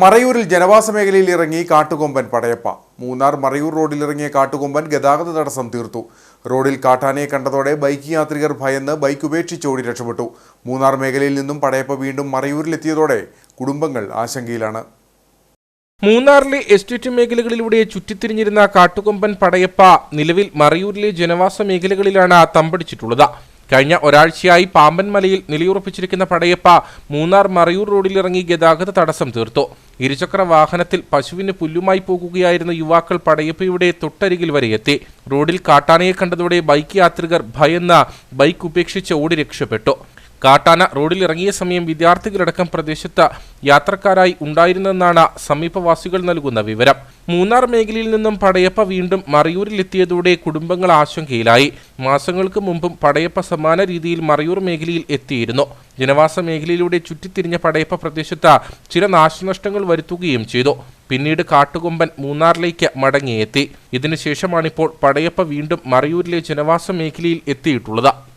മറയൂരിൽ ജനവാസ മേഖലയിൽ ഇറങ്ങി കാട്ടുകൊമ്പൻ പടയപ്പ. മൂന്നാർ മറയൂർ റോഡിൽ ഇറങ്ങിയ കാട്ടുകൊമ്പൻ ഗതാഗത തടസ്സം തീർത്തു. റോഡിൽ കാട്ടാനയെ കണ്ടതോടെ ബൈക്ക് യാത്രികർ ഭയന്ന് ബൈക്ക് ഉപേക്ഷിച്ച് ഓടി രക്ഷപ്പെട്ടു. മൂന്നാർ മേഖലയിൽ നിന്നും പടയപ്പ വീണ്ടും മറയൂരിലെത്തിയതോടെ കുടുംബങ്ങൾ ആശങ്കയിലാണ്. മൂന്നാറിലെ എസ്റ്റേറ്റ് മേഖലകളിലൂടെ ചുറ്റിത്തിരിഞ്ഞിരുന്ന കാട്ടുകൊമ്പൻ പടയപ്പ നിലവിൽ മറയൂരിലെ ജനവാസ മേഖലകളിലാണ് തമ്പടിച്ചിട്ടുള്ളത്. കഴിഞ്ഞ ഒരാഴ്ചയായി പാമ്പൻ മലയിൽ നിലയുറപ്പിച്ചിരിക്കുന്ന പടയപ്പ മൂന്നാർ മറയൂർ റോഡിലിറങ്ങി ഗതാഗത തടസ്സം തീർത്തു. ഇരുചക്ര വാഹനത്തിൽ പശുവിന് പുല്ലുമായി പോകുകയായിരുന്ന യുവാക്കൾ പടയപ്പയുടെ തൊട്ടരികിൽ വരെ എത്തി. റോഡിൽ കാട്ടാനയെ കണ്ടതോടെ ബൈക്ക് യാത്രികർ ഭയന്ന ബൈക്ക് ഉപേക്ഷിച്ച് ഓടി രക്ഷപ്പെട്ടു. കാട്ടാന റോഡിൽ ഇറങ്ങിയ സമയം വിദ്യാർത്ഥികളടക്കം പ്രദേശത്ത് യാത്രക്കാരായി ഉണ്ടായിരുന്നെന്നാണ് സമീപവാസികൾ നൽകുന്ന വിവരം. മൂന്നാർ മേഖലയിൽ നിന്നും പടയപ്പ വീണ്ടും മറയൂരിലെത്തിയതോടെ കുടുംബങ്ങൾ ആശങ്കയിലായി. മാസങ്ങൾക്ക് മുമ്പും പടയപ്പ സമാന രീതിയിൽ മറയൂർ മേഖലയിൽ എത്തിയിരുന്നു. ജനവാസ മേഖലയിലൂടെ ചുറ്റിത്തിരിഞ്ഞ പടയപ്പ പ്രദേശത്ത് ചില നാശനഷ്ടങ്ങൾ വരുത്തുകയും ചെയ്തു. പിന്നീട് കാട്ടുകൊമ്പൻ മൂന്നാറിലേക്ക് മടങ്ങിയെത്തി. ഇതിനുശേഷമാണിപ്പോൾ പടയപ്പ വീണ്ടും മറയൂരിലെ ജനവാസ മേഖലയിൽ എത്തിയിട്ടുള്ളത്.